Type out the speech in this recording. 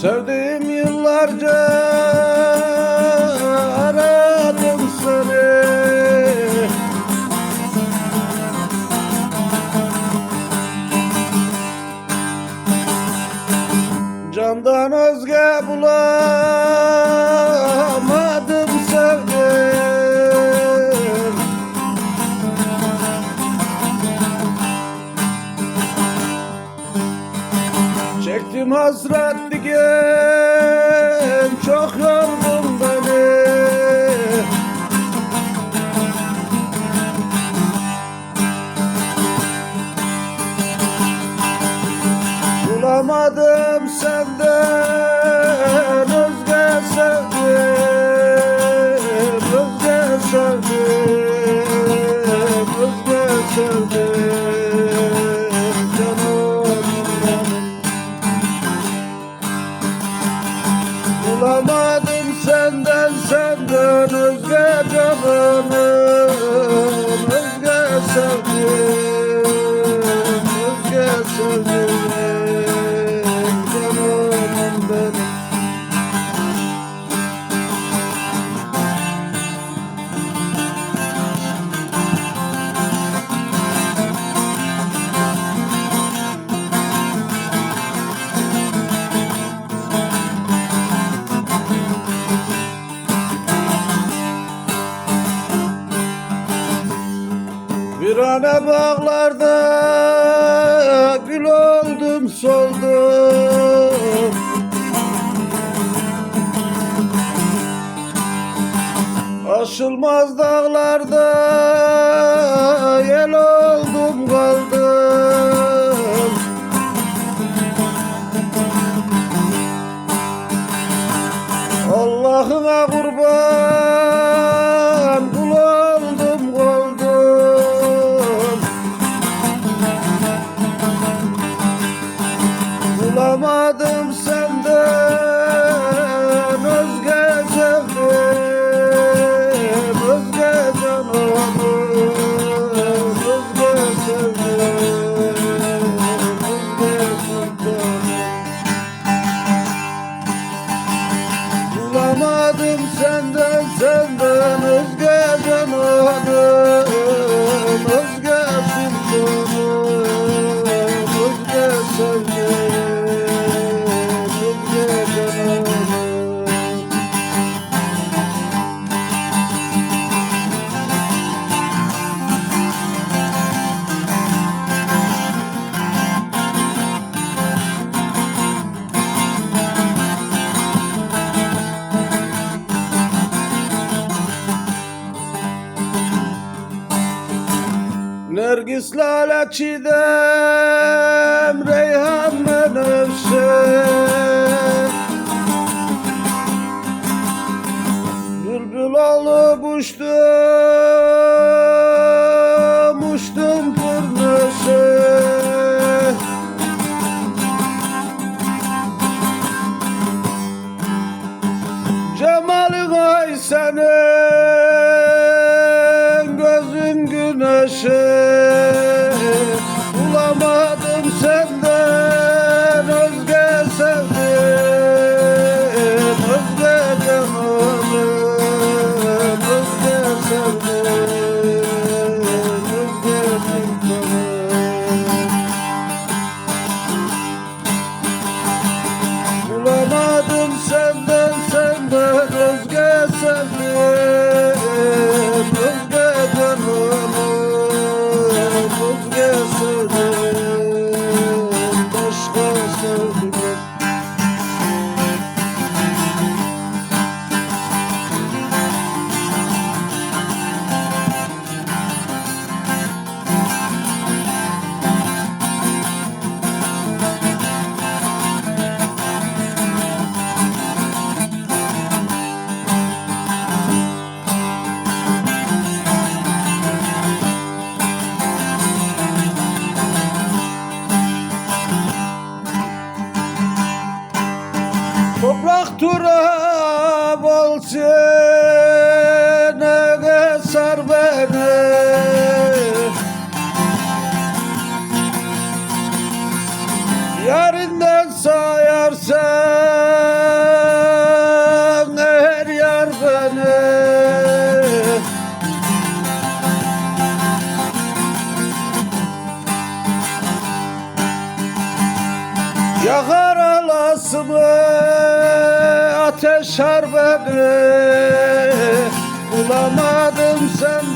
Sevdiğim yıllarca aradım seni. Candan özge bulamadım sevdim Çektim hasret diken çok yordun Bulamadım senden senden özge canımı Özge sevdim Özge sevdim Virane bağlarda gül oldum soldum. Aşılmaz dağlarda yel oldum kaldım. Allah'ına Bulamadım senden senden özge cananım Özge sultanım Özge sevgilim Nergis lale çiğdem Reyhan menevşe Bülbül olup uçtum Gelsene sar beni. Yerinden sayarsan her yer beni. Yakar alasımı ateş har beni Bulamadım senden